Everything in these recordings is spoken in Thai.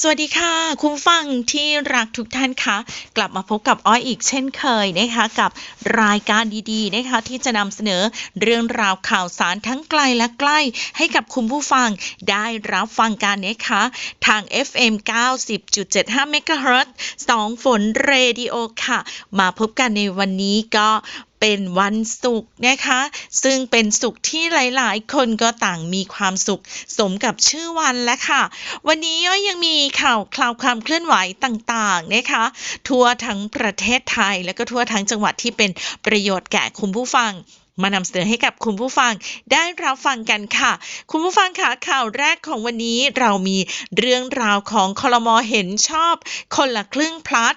สวัสดีค่ะ คุณฟังที่รักทุกท่านคะกลับมาพบกับอ้อยอีกเช่นเคยนะคะกับรายการดีๆนะคะที่จะนำเสนอเรื่องราวข่าวสารทั้งไกลและใกล้ ให้กับคุณผู้ฟังได้รับฟังกันนะคะทาง FM 90.75 MHz 2ฝนเรดิโอค่ะ มาพบกันในวันนี้ก็ เป็นวันศุกร์นะคะ ซึ่งเป็นศุกร์ที่หลาย ๆ คนก็ต่างมีความสุข สมกับชื่อวันแล้วค่ะ วันนี้ก็ยังมีข่าวคราวความเคลื่อนไหวต่าง ๆ นะคะ ทั่วทั้งประเทศไทยและก็ทั่วทั้งจังหวัดที่เป็นประโยชน์แก่คุณผู้ฟัง มานำเสนอให้กับคุณผู้ฟังได้รับฟังกันค่ะ คุณผู้ฟังค่ะข่าวแรกของวันนี้เรามีเรื่องราวของคลมอเห็นชอบ คนละครึ่งพลัด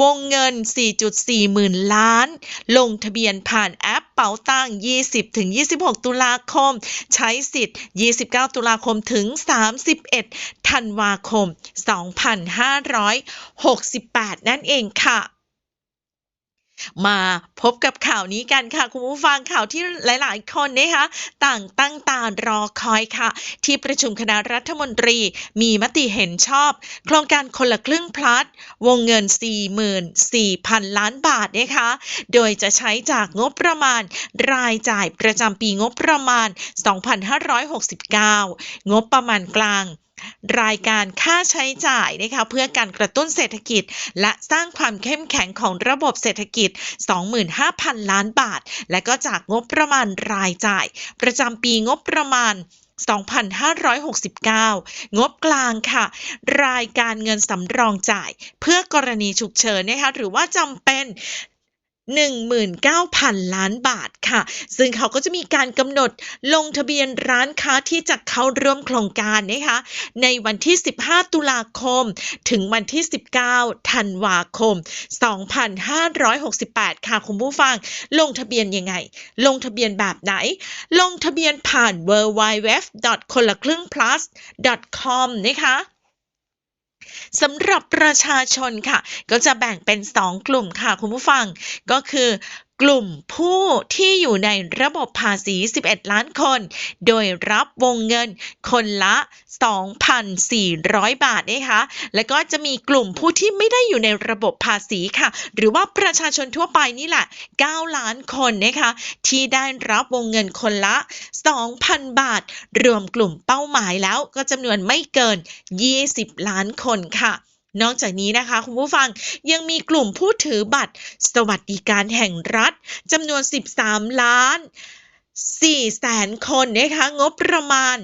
วงเงิน 4.4 หมื่นล้าน ลงทะเบียนผ่านแอปเป๋าตัง20-26 ตุลาคม ใช้สิทธิ์ 29 ตุลาคมถึง 31 ธันวาคม 2568 นั่นเองค่ะ มาพบกับข่าวนี้กันค่ะ คุณผู้ฟังข่าวที่หลาย ๆ คนนะคะต่างตั้งตารอคอยค่ะ ที่ประชุมคณะรัฐมนตรีมีมติเห็นชอบ โครงการคนละครึ่งพลัดวงเงิน 44,000 ล้านบาทนะคะโดยจะใช้จากงบประมาณรายจ่ายประจำปีงบประมาณ 2569 งบประมาณกลางรายการค่าใช้จ่ายนะคะเพื่อการกระตุ้นเศรษฐกิจ และสร้างความเข้มแข็งของระบบเศรษฐกิจ 25,000 ล้านบาท และก็จากงบประมาณรายจ่าย ประจำปีงบประมาณ2569 งบกลางค่ะ รายการเงินสำรองจ่าย เพื่อกรณีฉุกเฉินนะคะหรือว่าจำเป็น 19,000 ล้านบาทค่ะ ซึ่งเขาก็จะมีการกำหนดลงทะเบียนร้านค้าที่จะเข้าร่วมโครงการนะคะ ในวันที่ 15 ตุลาคม ถึงวันที่ 19 ธันวาคม 2568 ค่ะ คุณผู้ฟัง ลงทะเบียนยังไง ลงทะเบียนแบบไหน ลงทะเบียนผ่าน w w w คนละครึ่ง plus com นะคะ สำหรับประชาชนค่ะ ก็จะแบ่งเป็น 2 กลุ่มค่ะคุณผู้ฟัง ก็คือกลุ่มผู้ที่อยู่ในระบบภาษี 11 ล้านคน โดยรับวงเงินคนละ 2,400 บาทนะคะ แล้วก็จะมีกลุ่มผู้ที่ไม่ได้อยู่ในระบบภาษีค่ะ หรือว่าประชาชนทั่วไปนี่แหละ 9 ล้านคนนะคะ ที่ได้รับวงเงินคนละ 2,000 บาท รวมกลุ่มเป้าหมายแล้วก็จำนวนไม่เกิน 20 ล้านคนค่ะ นอกจากนี้นะคะคุณผู้ฟังยังมีกลุ่มผู้ถือบัตร สวัสดิการแห่งรัฐจำนวน 13 ล้าน4แสนคนนะคะงบประมาณ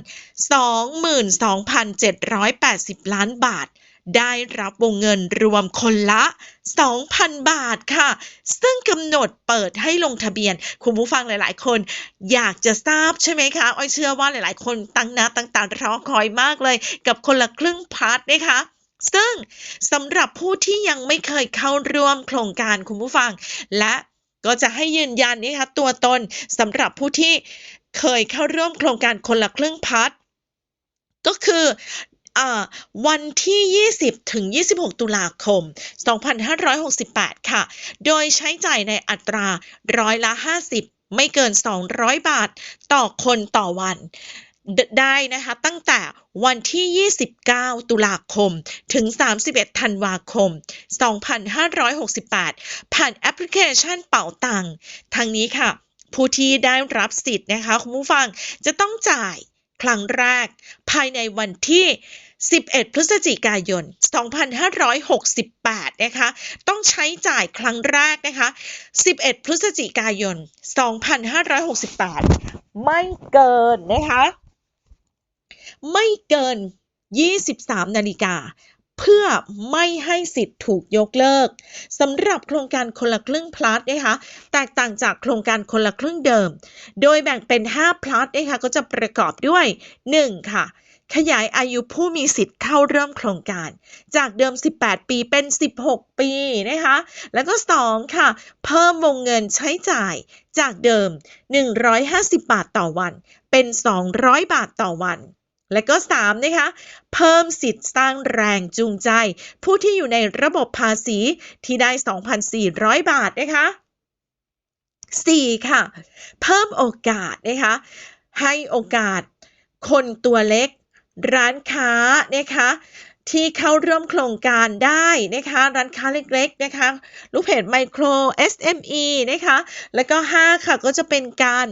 22,780 ล้านบาท ได้รับวงเงินรวมคนละ 2,000 บาทค่ะ ซึ่งกำหนดเปิดให้ลงทะเบียน คุณผู้ฟังหลาย ๆ คน อยากจะทราบใช่ไหมคะ อ้อยเชื่อว่าหลาย ๆ คนตั้งหน้าตั้งตารอคอยมากเลย กับคนละครึ่งพัดนะคะ ซึ่งสำหรับผู้ที่ยังไม่เคยเข้าร่วมโครงการคุณผู้ฟัง และก็จะให้ยืนยันนะคะตัวตนสำหรับผู้ที่เคยเข้าร่วมโครงการคนละครึ่งพัดก็คือวันที่ 20 ถึง 26 ตุลาคม 2568 ค่ะ โดยใช้จ่ายในอัตราร้อยละ 50 ไม่เกิน 200 บาท ต่อคนต่อวัน ได้นะคะตั้งแต่วันที่ 29 ตุลาคม ถึง 31 ธันวาคม 2568 ผ่านแอปพลิเคชันเป่าตังทางนี้ค่ะ ผู้ที่ได้รับสิทธิ์นะคะ คุณผู้ฟังจะต้องจ่ายครั้งแรก ภายในวันที่ 11 พฤศจิกายน 2568 นะคะ ต้องใช้จ่ายครั้งแรกนะคะ 11 พฤศจิกายน 2568 ไม่เกินนะคะ ไม่เกิน 23 นาฬิกา เพื่อไม่ให้สิทธิ์ถูกยกเลิกสำหรับโครงการคนละครึ่งพลัสนะคะแตกต่างจากโครงการคนละครึ่งเดิม โดยแบ่งเป็น 5 พลัสนะคะก็จะประกอบด้วย 1. ค่ะขยายอายุผู้มีสิทธิ์เข้าเริ่มโครงการ จากเดิม 18 ปีเป็น 16 ปีนะคะ แล้วก็ 2. ค่ะ เพิ่มวงเงินใช้จ่ายจากเดิม 150 บาทต่อวัน เป็น 200 บาทต่อวัน และก็ 3 นะคะ เพิ่มสิทธิ์สร้างแรงจูงใจ ผู้ที่อยู่ในระบบภาษีที่ได้ 2,400 บาทนะคะ 4. ค่ะ เพิ่มโอกาสนะคะ ให้โอกาสคนตัวเล็ก ร้านค้านะคะ ที่เข้าร่วมโครงการได้นะคะ ร้านค้าเล็กๆนะคะลูกเพจไมโคร SME นะคะ แล้วก็ 5 ค่ะก็จะเป็นการ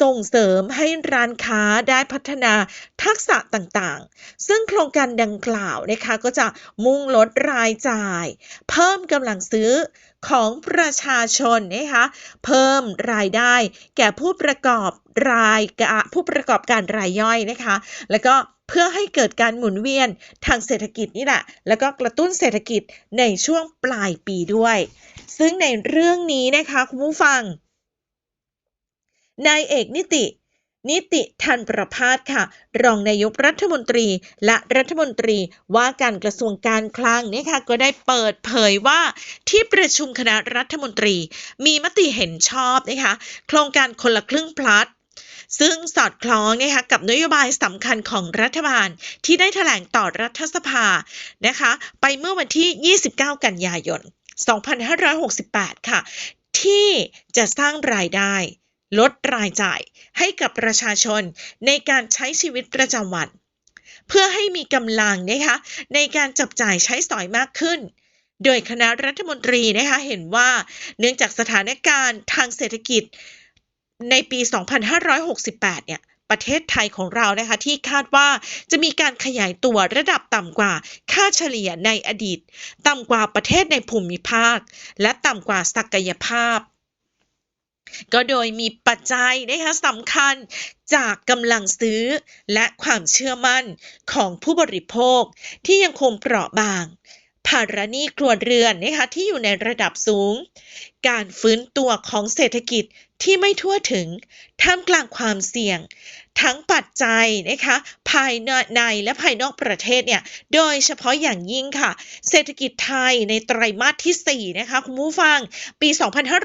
ส่งเสริมให้ร้านค้าได้พัฒนาทักษะต่างๆ ซึ่งโครงการดังกล่าวนะคะก็จะมุ่งลดรายจ่าย เพิ่มกำลังซื้อของประชาชนนะคะเพิ่มรายได้แก่ผู้ประกอบรายผู้ประกอบการรายย่อยนะคะ แล้วก็ เพื่อให้เกิดการหมุนเวียนทางเศรษฐกิจนี่แหละ แล้วก็กระตุ้นเศรษฐกิจในช่วงปลายปีด้วย ซึ่งในเรื่องนี้นะคะคุณผู้ฟัง นายเอกนิติ นิติทันประพาสค่ะ รองนายกรัฐมนตรีและรัฐมนตรีว่าการกระทรวงการคลังนะคะก็ได้เปิดเผยว่าที่ประชุมคณะรัฐมนตรี มีมติเห็นชอบนะคะโครงการคนละครึ่งพลัด ซึ่งสอดคล้องนะคะกับนโยบายสำคัญของรัฐบาลที่ได้แถลงต่อรัฐสภานะคะ ไปเมื่อวันที่ 29 กันยายน 2568 ค่ะ ที่จะสร้างรายได้ ลดรายจ่ายให้กับประชาชนในการใช้ชีวิตประจำวัน เพื่อให้มีกำลังนะคะในการจับจ่ายใช้สอยมากขึ้นโดยคณะรัฐมนตรีนะคะเห็นว่าเนื่องจากสถานการณ์ทางเศรษฐกิจ ในปี 2568 เนี่ยประเทศไทยของเรานะคะที่คาดว่าจะมีการขยายตัวระดับต่ำกว่าค่าเฉลี่ยในอดีต ต่ำกว่าประเทศในภูมิภาค และต่ำกว่าศักยภาพ ก็โดยมีปัจจัยนะคะสำคัญจากกำลังซื้อและความเชื่อมั่นของผู้บริโภคที่ยังคงเปราะบางภาระหนี้ครัวเรือนนะคะที่อยู่ในระดับสูง การฟื้นตัวของเศรษฐกิจ ที่ไม่ทั่วถึงท่ามกลางความเสี่ยง ทั้งปัจจัยนะคะภายในและภายนอกประเทศเนี่ยโดยเฉพาะอย่างยิ่งค่ะ เศรษฐกิจไทยในไตรมาสที่ 4 นะคะ คุณผู้ฟังปี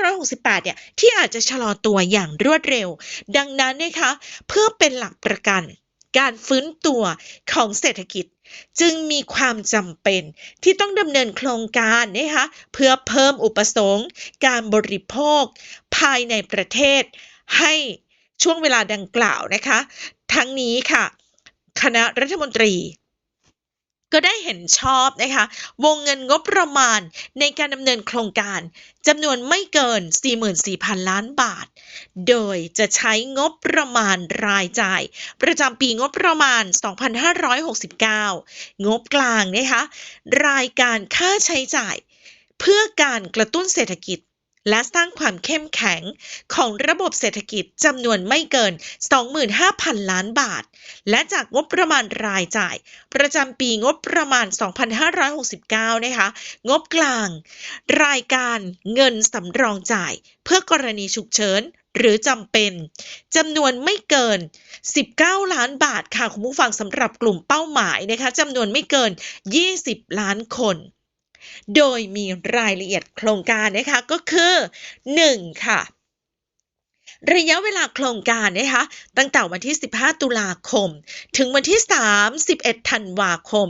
2568 เนี่ยที่อาจจะชะลอตัวอย่างรวดเร็ว ดังนั้นนะคะเพื่อเป็นหลักประกันการฟื้นตัวของเศรษฐกิจ จึงมีความจำเป็นที่ต้องดำเนินโครงการนะคะเพื่อเพิ่มอุปสงค์ การบริโภค ภายในประเทศ ให้ช่วงเวลาดังกล่าวนะคะ ทั้งนี้ค่ะ คณะรัฐมนตรี ก็ได้เห็นชอบนะคะวงเงินงบประมาณในการดำเนินโครงการจำนวนไม่เกิน 44,000 ล้านบาท โดยจะใช้งบประมาณรายจ่าย ประจำปีงบประมาณ 2569 งบกลางนะคะรายการค่าใช้จ่ายเพื่อการกระตุ้นเศรษฐกิจ และสร้างความเข้มแข็งของระบบเศรษฐกิจจำนวนไม่เกิน 25,000 ล้านบาท และจากงบประมาณรายจ่าย ประจำปีงบประมาณ 2569 นะคะ งบกลาง รายการเงินสำรองจ่าย เพื่อกรณีฉุกเฉินหรือจำเป็นจำนวนไม่เกิน 19 ล้านบาทค่ะคุณผู้ฟังสำหรับกลุ่มเป้าหมายนะคะจำนวนไม่เกิน 20 ล้านคน โดยมีรายละเอียดโครงการนะคะก็คือ 1. ค่ะระยะเวลาโครงการนะคะตั้งแต่วันที่ 15 ตุลาคม ถึงวันที่ 31 ธันวาคม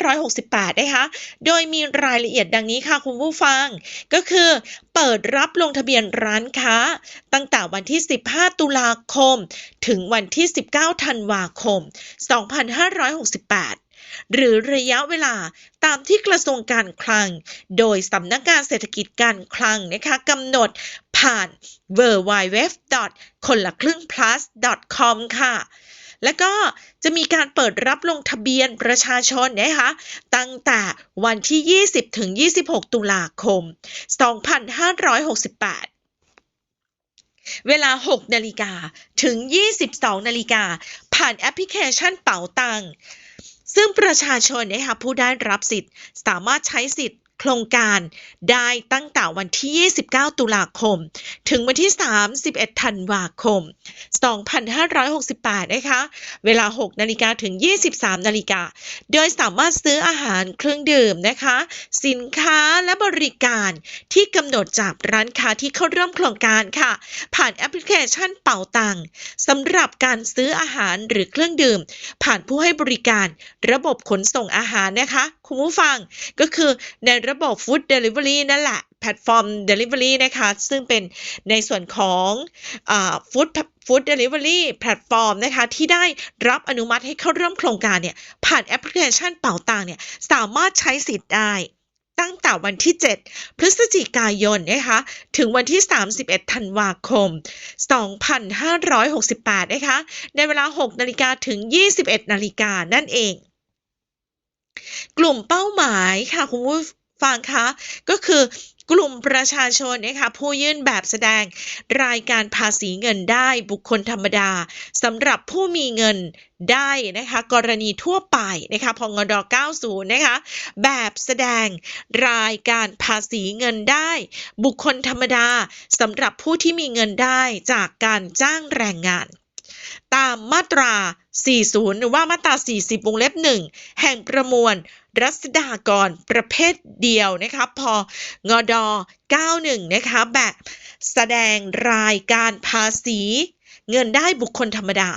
2568 นะคะโดยมีรายละเอียดดังนี้ค่ะคุณผู้ฟัง ก็คือเปิดรับลงทะเบียนร้านค้า ตั้งแต่วันที่ 15 ตุลาคม ถึงวันที่ 19 ธันวาคม 2568 หรือระยะเวลาตามที่กระทรวงการคลัง โดยสำนักงานเศรษฐกิจการคลังนะคะกำหนดผ่าน w w w คนละครึ่ง plus com ค่ะแล้วก็จะมีการเปิดรับลงทะเบียนประชาชนนะคะ ตั้งแต่วันที่ 20 ถึง 26 ตุลาคม 2568เวลา 6 นาฬิกา ถึง 22 นาฬิกา ผ่านแอปพลิเคชันเป๋าตัง ซึ่งประชาชนนะคะผู้ได้รับสิทธิ์ สามารถใช้สิทธิ์ โครงการได้ตั้งแต่วันที่ 29 ตุลาคม ถึงวันที่ 31 ธันวาคม 2568 นะคะ เวลา 6 นาฬิกาถึง 23 นาฬิกา โดยสามารถซื้ออาหารเครื่องดื่มนะคะ สินค้าและบริการที่กำหนดจากร้านค้าที่เข้าร่วมโครงการค่ะ ผ่านแอปพลิเคชันเป่าตังสำหรับการซื้ออาหารหรือเครื่องดื่ม ผ่านผู้ให้บริการระบบขนส่งอาหารนะคะ คุณผู้ฟังก็คือในระบบ Food Delivery นั่นแหละแพลตฟอร์ม Delivery นะคะ ซึ่งเป็นในส่วนของฟู้ดฟู้ดเดลิเวอรี่แพลตฟอร์มนะคะ ที่ได้รับอนุมัติให้เข้าร่วมโครงการเนี่ย ผ่านแอปพลิเคชันเป่าตังเนี่ยสามารถใช้สิทธิ์ได้ตั้งแต่วันที่ 7 พฤศจิกายนนะคะ ถึงวันที่ 31 ธันวาคม 2568 นะคะ ในเวลา 6 นาฬิกาถึง 21 นาฬิกานั่นเอง กลุ่มเป้าหมายค่ะคุณผู้ฟังคะก็คือกลุ่มประชาชนนะคะผู้ยื่นแบบแสดงรายการภาษีเงินได้บุคคลธรรมดาสำหรับผู้มีเงินได้นะคะกรณีทั่วไปนะคะพงด90นะคะแบบแสดงรายการภาษีเงินได้ บุคคลธรรมดาสำหรับผู้ที่มีเงินได้จากการจ้างแรงงาน ตามมาตรา 40 หรือว่ามาตรา 40 วงเล็บ 1 แห่งประมวลรัศดากรประเภทเดียวนะคะพองด 91 นะคะแบบแสดงรายการภาษีเงินได้บุคคลธรรมดา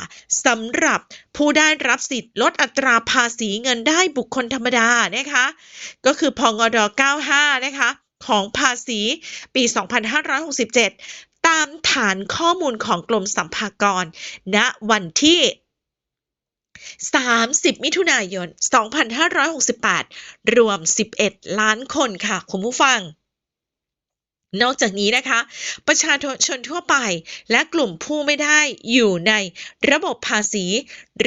สำหรับผู้ได้รับสิทธิ์ลดอัตราภาษีเงินได้บุคคลธรรมดานะคะก็คือพองด 95 นะคะของภาษีปี 2567 ตามฐานข้อมูลของกรมสัมภากร ณวันที่ 30 มิถุนายน 2568 รวม 11 ล้านคนค่ะ คุณผู้ฟัง นอกจากนี้นะคะ ประชาชนทั่วไป และกลุ่มผู้ไม่ได้อยู่ในระบบภาษี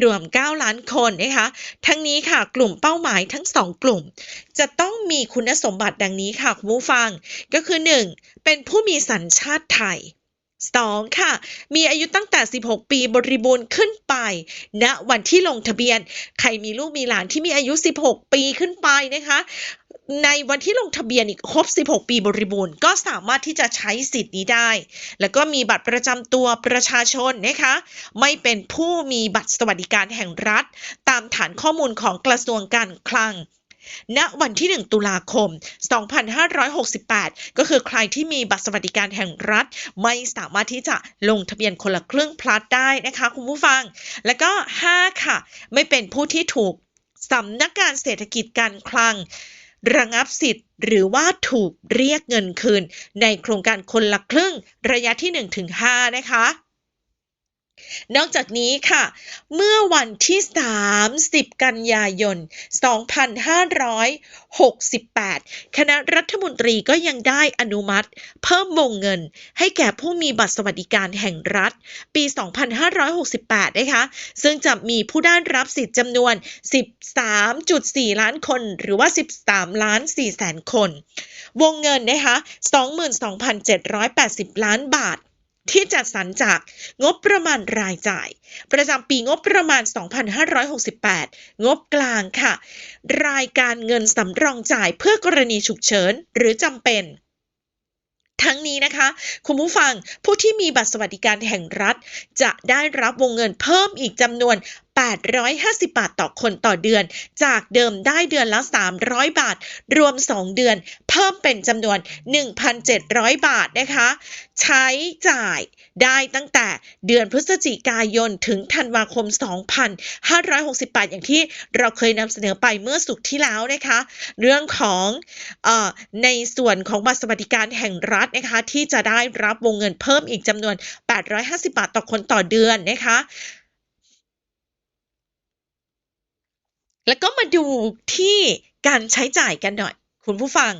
รวม 9 ล้านคนนะคะ ทั้งนี้ค่ะกลุ่มเป้าหมายทั้ง 2 กลุ่ม จะต้องมีคุณสมบัติดังนี้ค่ะคุณผู้ฟัง ก็คือ 1. เป็นผู้มีสัญชาติไทย 2. ค่ะ มีอายุตั้งแต่ 16 ปีบริบูรณ์ขึ้นไปณวันที่ลงทะเบียน ใครมีลูกมีหลานที่มีอายุ 16 ปีขึ้นไปนะคะ ในวันที่ลงทะเบียนอีกครบ 16 ปีบริบูรณ์ ก็สามารถที่จะใช้สิทธิ์นี้ได้ แล้วก็มีบัตรประจำตัวประชาชนนะคะ ไม่เป็นผู้มีบัตรสวัสดิการแห่งรัฐ ตามฐานข้อมูลของกระทรวงการคลังณวันที่ 1 ตุลาคม 2568 ก็คือใครที่มีบัตรสวัสดิการแห่งรัฐ ไม่สามารถที่จะลงทะเบียนคนละครึ่งพลัดได้นะคะคุณผู้ฟัง แล้วก็ 5 ค่ะ ไม่เป็นผู้ที่ถูกสำนักงานเศรษฐกิจการคลัง ระงับสิทธิ์ หรือว่าถูกเรียกเงินคืน ในโครงการคนละครึ่งระยะที่ 1-5 นะคะ นอกจากนี้ค่ะ เมื่อวันที่ 30 กันยายน 2568 คณะรัฐมนตรีก็ยังได้อนุมัติ เพิ่มวงเงิน ให้แก่ผู้มีบัตรสวัสดิการแห่งรัฐ ปี 2568 นะคะ ซึ่งจะมีผู้ได้รับสิทธิ์จำนวน 13.4 ล้านคน หรือว่า 13 ล้าน4แสนคน วงเงินนะคะ 22,780 ล้านบาท ที่จัดสรรจากงบประมาณรายจ่าย ประจำปีงบประมาณ 2568 งบกลางค่ะ รายการเงินสำรองจ่ายเพื่อกรณีฉุกเฉินหรือจำเป็น ทั้งนี้นะคะ คุณผู้ฟังผู้ที่มีบัตรสวัสดิการแห่งรัฐ จะได้รับวงเงินเพิ่มอีกจำนวน 850 บาทต่อคนต่อเดือน จากเดิมได้เดือนละ 300 บาท รวม 2 เดือน เพิ่มเป็นจำนวน 1,700 บาทนะคะ ใช้จ่าย ได้ตั้งแต่เดือนพฤศจิกายนถึงธันวาคม 2568 อย่างที่เราเคยนำเสนอไปเมื่อสุกที่แล้วนะคะ เรื่องของอในส่วนของบัตรสวัสดิการแห่งรัฐนะคะ ที่จะได้รับวงเงินเพิ่มอีกจำนวน 850 บาทต่อคนต่อเดือนนะคะแล้วก็มาดูที่การใช้จ่ายกันหน่อย คุณผู้ฟัง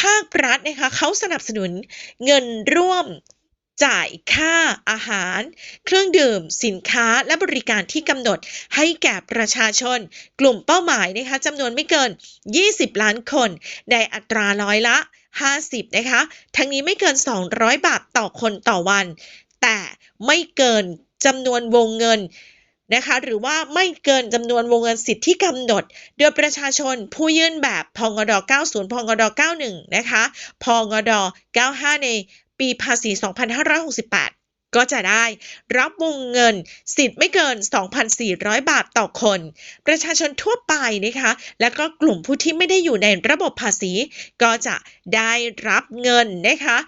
ภาครัฐนะคะเขาสนับสนุนเงินร่วม จ่ายค่าอาหาร เครื่องดื่ม สินค้าและบริการที่กำหนดให้แก่ประชาชน กลุ่มเป้าหมายนะคะจำนวนไม่เกิน 20 ล้านคน ในอัตราร้อยละ 50 นะคะ ทั้งนี้ไม่เกิน 200 บาทต่อคนต่อวัน แต่ไม่เกินจำนวนวงเงินนะคะหรือว่าไม่เกินจำนวนวงเงินสิทธิ์ที่กำหนด โดยประชาชนผู้ยื่นแบบพงด90พงด91นะคะพงด95 ใน ปีภาษี 2568 ก็จะได้รับวงเงินสิทธิ์ไม่เกิน 2,400 บาทต่อคน ประชาชนทั่วไปนะคะ และก็กลุ่มผู้ที่ไม่ได้อยู่ในระบบภาษี ก็จะได้รับเงินนะคะ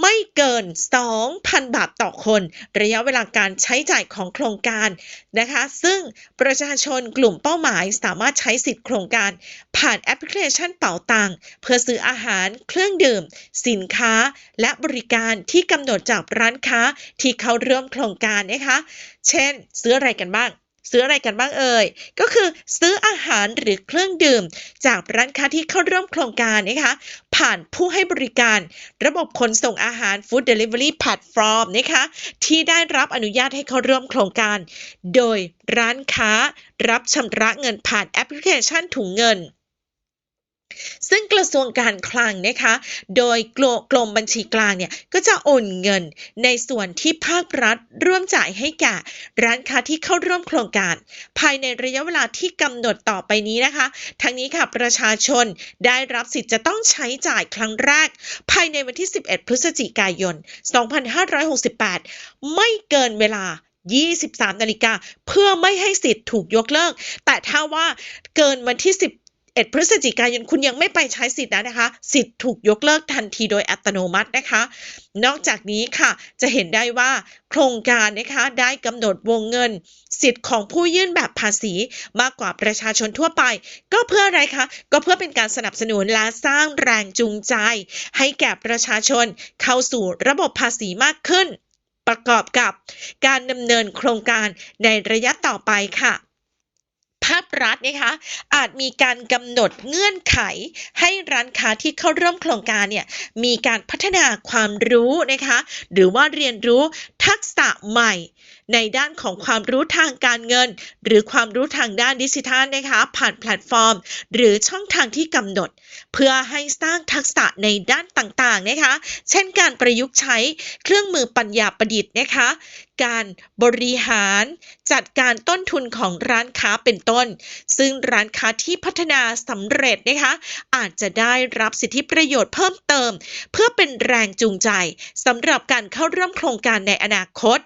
ไม่เกิน 2,000 บาทต่อคน ระยะเวลาการใช้จ่ายของโครงการนะคะ ซึ่งประชาชนกลุ่มเป้าหมายสามารถใช้สิทธิ์โครงการ ผ่านแอปพลิเคชันเป๋าตังเพื่อซื้ออาหาร เครื่องดื่ม สินค้า และบริการที่กำหนดจากร้านค้าที่เข้าร่วมโครงการนะคะ เช่น ซื้ออะไรกันบ้าง ซื้ออะไรกันบ้างเอ่ย ก็คือซื้ออาหารหรือเครื่องดื่ม จากร้านค้าที่เข้าร่วมโครงการนะคะ ผ่านผู้ให้บริการ ระบบขนส่งอาหาร Food Delivery Platform นะคะ ที่ได้รับอนุญาตให้เข้าร่วมโครงการ โดยร้านค้ารับชำระเงินผ่านแอปพลิเคชันถุงเงิน ซึ่งกระทรวงการคลังนะคะ โดยกรกรมบัญชีกลางเนี่ยก็จะโอนเงินในส่วนที่ภาครัฐร่วมจ่ายให้แก่ร้านค้าที่เข้าร่วมโครงการ ภายในระยะเวลาที่กำหนดต่อไปนี้นะคะ ทั้งนี้ค่ะประชาชนได้รับสิทธิ์จะต้องใช้จ่ายครั้งแรก ภายในวันที่ 11 พฤศจิกายน 2568 ไม่เกินเวลา23นาฬิกาเพื่อไม่ให้สิทธิ์ถูกยกเลิก แต่ถ้าว่าเกินวันที่ 11 พฤศจิกายนคุณยังไม่ไปใช้สิทธิ์นะนะคะ สิทธิ์ถูกยกเลิกทันทีโดยอัตโนมัตินะคะ นอกจากนี้ค่ะ จะเห็นได้ว่าโครงการนะคะได้กำหนดวงเงิน สิทธิ์ของผู้ยื่นแบบภาษีมากกว่าประชาชนทั่วไป ก็เพื่ออะไรคะ ก็เพื่อเป็นการสนับสนุนและสร้างแรงจูงใจ ให้แก่ประชาชนเข้าสู่ระบบภาษีมากขึ้น ประกอบกับการดำเนินโครงการในระยะต่อไปค่ะ ภาครัฐนะคะอาจมีการกำหนดเงื่อนไข ให้ร้านค้าที่เข้าร่วมโครงการเนี่ยมีการพัฒนาความรู้นะคะหรือว่าเรียนรู้ทักษะใหม่ ในด้านของความรู้ทางการเงิน หรือความรู้ทางด้านดิจิทัลนะคะผ่านแพลตฟอร์ม หรือช่องทางที่กำหนด เพื่อให้สร้างทักษะในด้านต่างๆนะคะเช่นการประยุกต์ใช้เครื่องมือปัญญาประดิษฐ์นะคะการบริหาร จัดการต้นทุนของร้านค้าเป็นต้น ซึ่งร้านค้าที่พัฒนาสำเร็จนะคะอาจจะได้รับสิทธิประโยชน์เพิ่มเติม เพื่อเป็นแรงจูงใจสำหรับการเข้าร่วมโครงการในอนาคต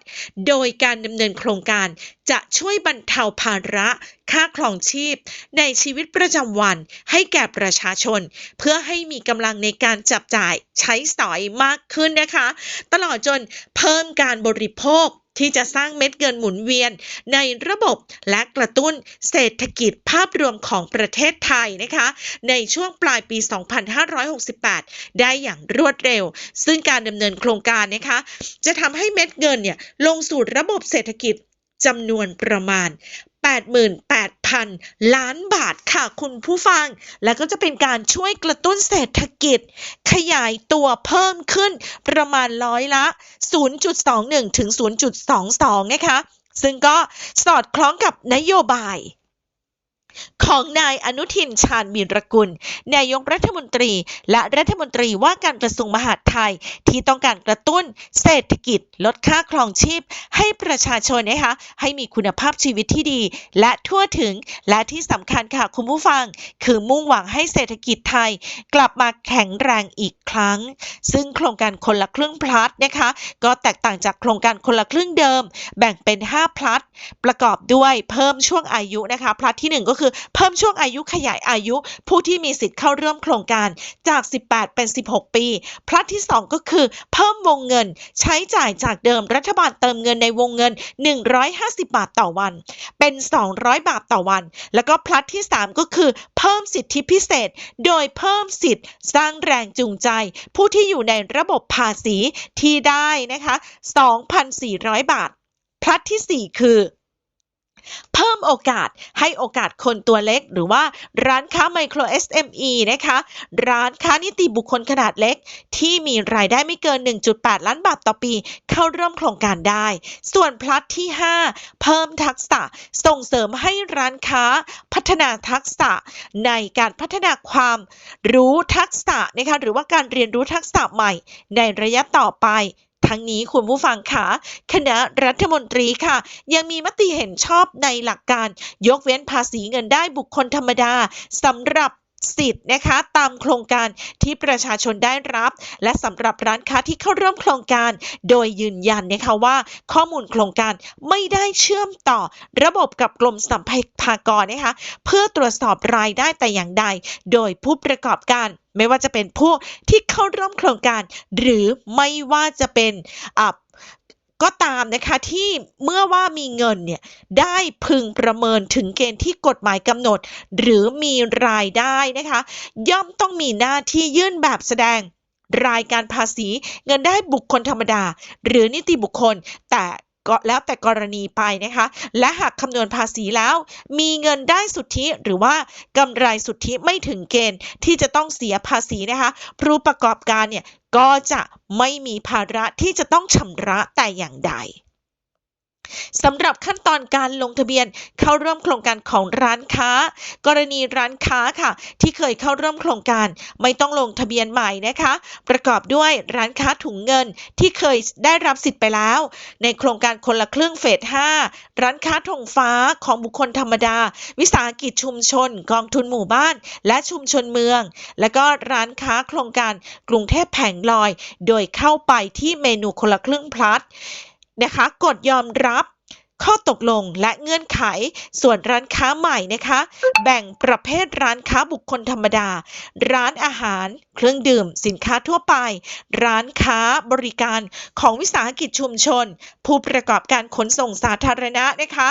โดยการดำเนินโครงการ จะช่วยบรรเทาภาระค่าครองชีพ ในชีวิตประจำวันให้แก่ประชาชน เพื่อให้มีกำลังในการจับจ่ายใช้สอยมากขึ้นนะคะ ตลอดจนเพิ่มการบริโภคที่จะสร้างเม็ดเงินหมุนเวียนในระบบและกระตุ้นเศรษฐกิจภาพรวมของประเทศไทยนะคะ ในช่วงปลายปี 2568 ได้อย่างรวดเร็ว ซึ่งการดำเนินโครงการนะคะ จะทำให้เม็ดเงินเนี่ยลงสู่ระบบเศรษฐกิจ จำนวนประมาณ 88,000 ล้านบาทค่ะคุณผู้ฟัง แล้วก็จะเป็นการช่วยกระตุ้นเศรษฐกิจ ขยายตัวเพิ่มขึ้นประมาณร้อยละ 0.21 ถึง 0.22 นะคะ ซึ่งก็สอดคล้องกับนโยบาย ของนายอนุทินชาญวีรกุล นายกรัฐมนตรี และรัฐมนตรีว่าการกระทรวงมหาดไทย ที่ต้องการกระตุ้นเศรษฐกิจ ลดค่าครองชีพ ให้ประชาชนนะคะให้มีคุณภาพชีวิตที่ดี และทั่วถึงและที่สำคัญค่ะคุณผู้ฟัง คือมุ่งหวังให้เศรษฐกิจไทย กลับมาแข็งแรงอีกครั้ง ซึ่งโครงการคนละครึ่งพลัดนะคะก็แตกต่างจากโครงการคนละครึ่งเดิม แบ่งเป็น 5 พลัดประกอบด้วยเพิ่มช่วงอายุนะคะพลัดที่ 1 ก็คือเพิ่มช่วงอายุขยายอายุ ผู้ที่มีสิทธิ์เข้าร่วมโครงการจาก 18 เป็น 16 ปี พลัดที่ 2 ก็คือ เพิ่มวงเงิน ใช้จ่ายจากเดิมรัฐบาลเติมเงินในวงเงิน 150 บาทต่อวัน เป็น 200 บาทต่อวัน แล้วก็พลัดที่ 3 ก็คือ เพิ่มสิทธิพิเศษ โดยเพิ่มสิทธิ์สร้างแรงจูงใจ ผู้ที่อยู่ในระบบภาษีที่ได้นะคะ 2,400 บาท พลัดทีสี่4 คือ เพิ่มโอกาสให้โอกาสคนตัวเล็ก หรือว่าร้านค้าไมโคร SME นะคะ ร้านค้านิติบุคคลขนาดเล็ก ที่มีรายได้ไม่เกิน 1.8 ล้านบาทต่อปี เข้าร่วมโครงการได้ ส่วนพลัดที่ 5 เพิ่มทักษะส่งเสริมให้ร้านค้าพัฒนาทักษะในการพัฒนาความรู้ทักษะนะคะหรือว่าการเรียนรู้ทักษะใหม่ในระยะต่อไป ทั้งนี้คุณผู้ฟังคะคณะรัฐมนตรีค่ะ ยังมีมติเห็นชอบในหลักการยกเว้นภาษีเงินได้บุคคลธรรมดาสำหรับสิทธิ์นะคะตามโครงการที่ประชาชนได้รับ และสำหรับร้านค้าที่เข้าร่วมโครงการ โดยยืนยันนะคะว่า ข้อมูลโครงการไม่ได้เชื่อมต่อ ระบบกับกรมสัมภากรนะคะเพื่อตรวจสอบรายได้แต่อย่างใด โดยผู้ประกอบการ ไม่ว่าจะเป็นผู้ที่เข้าร่วมโครงการ หรือไม่ว่าจะเป็นอ่าก็ตามนะคะที่เมื่อว่ามีเงินเนี่ยได้พึงประเมินถึงเกณฑ์ที่กฎหมายกำหนด หรือมีรายได้นะคะย่อมต้องมีหน้าที่ยื่นแบบแสดงรายการภาษีเงินได้บุคคลธรรมดา หรือนิติบุคคล แต่ ก็แล้วแต่กรณีไปนะคะ และหากคำนวณภาษีแล้ว มีเงินได้สุทธิหรือว่ากำไรสุทธิไม่ถึงเกณฑ์ที่จะต้องเสียภาษีนะคะผู้ประกอบการเนี่ยก็จะไม่มีภาระที่จะต้องชำระแต่อย่างใด สำหรับขั้นตอนการลงทะเบียนเข้าร่วมโครงการของร้านค้า กรณีร้านค้าค่ะ ที่เคยเข้าร่วมโครงการไม่ต้องลงทะเบียนใหม่นะคะ ประกอบด้วยร้านค้าถุงเงินที่เคยได้รับสิทธิ์ไปแล้ว ในโครงการคนละครึ่งเฟส 5 ร้านค้าธงฟ้าของบุคคลธรรมดา วิสาหกิจชุมชน กองทุนหมู่บ้าน และชุมชนเมือง และก็ร้านค้าโครงการกรุงเทพแผงลอย โดยเข้าไปที่เมนูคนละครึ่งพลัส นะคะ กดยอมรับข้อตกลงและเงื่อนไข ส่วนร้านค้าใหม่นะคะ แบ่งประเภทร้านค้าบุคคลธรรมดา ร้านอาหาร เครื่องดื่ม สินค้าทั่วไป ร้านค้าบริการของวิสาหกิจชุมชน ผู้ประกอบการขนส่งสาธารณะนะคะ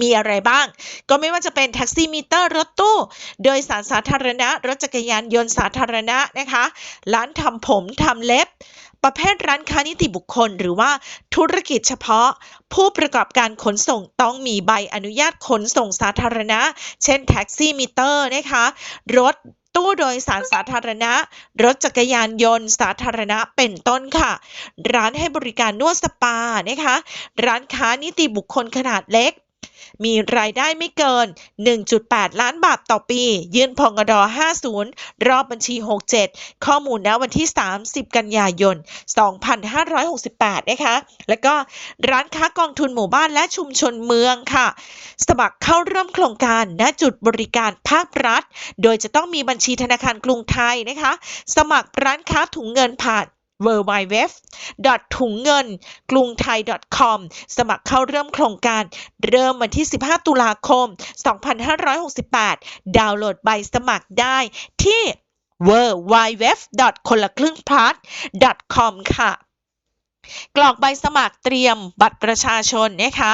มีอะไรบ้าง ก็ไม่ว่าจะเป็นแท็กซี่มิเตอร์รถตู้ โดยสารสาธารณะ รถจักรยานยนต์สาธารณะนะคะ ร้านทำผมทำเล็บ ประเภทร้านค้านิติบุคคล หรือว่าธุรกิจเฉพาะ ผู้ประกอบการขนส่งต้องมีใบอนุญาตขนส่งสาธารณะ เช่นแท็กซี่มิเตอร์นะคะรถตู้โดยสารสาธารณะ รถจักรยานยนต์สาธารณะเป็นต้นค่ะ ร้านให้บริการนวดสปานะคะ ร้านค้านิติบุคคลขนาดเล็ก มีรายได้ไม่เกิน 1.8 ล้านบาทต่อปี ยื่นพงด50 รอบบัญชี 67 ข้อมูลณวันที่ 30 กันยายน 2568 นะคะ แล้วก็ร้านค้ากองทุนหมู่บ้านและชุมชนเมืองค่ะ สมัครเข้าร่วมโครงการณจุดบริการภาครัฐ โดยจะต้องมีบัญชีธนาคารกรุงไทยนะคะ สมัครร้านค้าถุงเงินผ่าน w w w ถุงเงินกรุงไทย .com สมัครเข้าเริ่มโครงการเริ่มวันที่ 15 ตุลาคม 2568 ดาวน์โหลดใบสมัครได้ที่ w w w คนละครึ่งพลัส .com ค่ะ กรอกใบสมัครเตรียมบัตรประชาชนนะคะ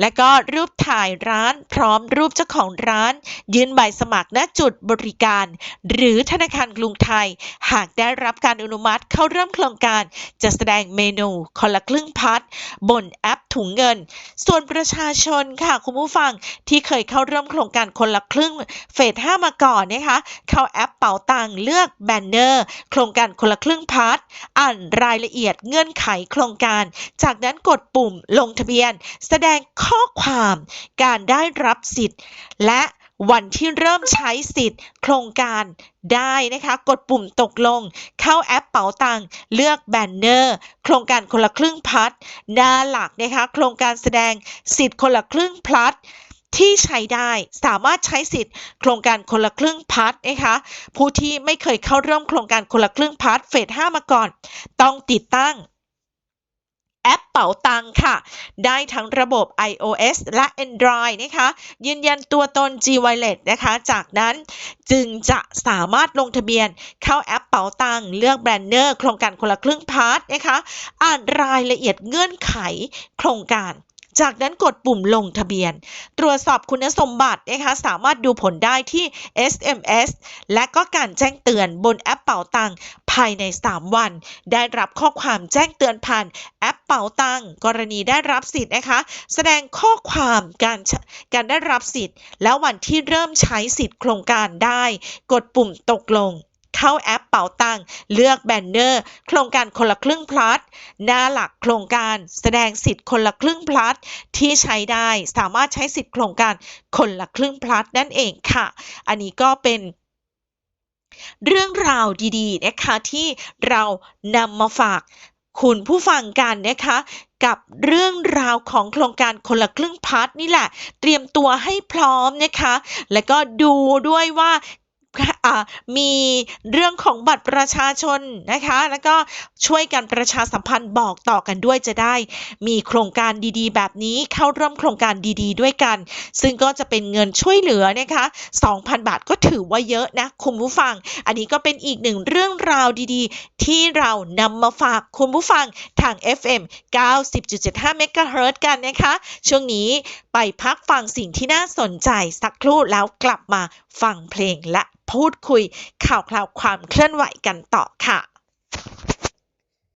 และก็รูปถ่ายร้านพร้อมรูปเจ้าของร้าน ยื่นใบสมัครณจุดบริการ หรือธนาคารกรุงไทย หากได้รับการอนุมัติเข้าเริ่มโครงการ จะแสดงเมนูคนละครึ่งพัดบนแอปถุงเงิน ส่วนประชาชนค่ะคุณผู้ฟังที่เคยเข้าร่วมโครงการคนละครึ่งเฟส5มาก่อนนะคะเข้าแอปเป๋าตังเลือกแบนเนอร์ โครงการคนละครึ่งพัดอ่านรายละเอียดเงื่อนไขโครงการ จากนั้นกดปุ่มลงทะเบียน แสดงข้อความการได้รับสิทธิ์ และวันที่เริ่มใช้สิทธิ์ โครงการได้นะคะ กดปุ่มตกลง เข้าแอปเป๋าตังค์เลือกแบนเนอร์ โครงการคนละครึ่งพัดหน้าหลักนะคะ โครงการแสดงสิทธิ์คนละครึ่งพัดที่ใช้ได้สามารถใช้สิทธิ์ โครงการคนละครึ่งพัดนะคะผู้ที่ไม่เคยเข้าร่วมโครงการคนละครึ่งพัดเฟส5มาก่อน ต้องติดตั้ง แอปเป๋าตังค่ะ ได้ทั้งระบบ iOS และ Android นะคะ ยืนยันตัวตน G Wallet นะคะ จากนั้นจึงจะสามารถลงทะเบียนเข้าแอปเป๋าตังเลือกแบรนเนอร์ โครงการคนละครึ่งพาร์ทนะคะ อ่านรายละเอียดเงื่อนไขโครงการ จากนั้นกดปุ่มลงทะเบียน ตรวจสอบคุณสมบัตินะคะสามารถดูผลได้ที่ SMS และก็การแจ้งเตือนบนแอปเป๋าตังภายใน 3 วัน ได้รับข้อความแจ้งเตือนผ่านแอปเป๋าตังกรณีได้รับสิทธิ์นะคะ แสดงข้อความการการได้รับสิทธิ์ แล้ววันที่เริ่มใช้สิทธิ์โครงการได้ กดปุ่มตกลง เข้าแอปเป๋าตังเลือกแบนเนอร์ โครงการคนละครึ่งพลัสหน้าหลักโครงการแสดงสิทธิ์คนละครึ่งพลัสที่ใช้ได้สามารถใช้สิทธิ์โครงการคนละครึ่งพลัสนั่นเองค่ะ อันนี้ก็เป็นเรื่องราวดีๆนะคะที่เรานำมาฝากคุณผู้ฟังกันนะคะกับเรื่องราวของโครงการคนละครึ่งพาร์ทนี่แหละ เตรียมตัวให้พร้อมนะคะ แล้วก็ดูด้วยว่าอ่า มีเรื่องของบัตรประชาชนนะคะ แล้วก็ช่วยกันประชาสัมพันธ์บอกต่อกันด้วยจะได้ มีโครงการดีๆ แบบนี้เข้าร่วมโครงการดีๆ ด้วยกัน ซึ่งก็จะเป็นเงินช่วยเหลือนะคะ 2,000 บาทก็ถือว่าเยอะนะคุณผู้ฟัง อันนี้ก็เป็นอีกหนึ่งเรื่องราวดีๆ ที่เรานำมาฝากคุณผู้ฟังทาง FM 90.75 MHz กันนะคะ ช่วงนี้ไปพักฟังสิ่งที่น่าสนใจสักครู่แล้วกลับมาฟังเพลงและพูดดคุยข่าวคราวความเคลื่อนไหวกันต่อค่ะ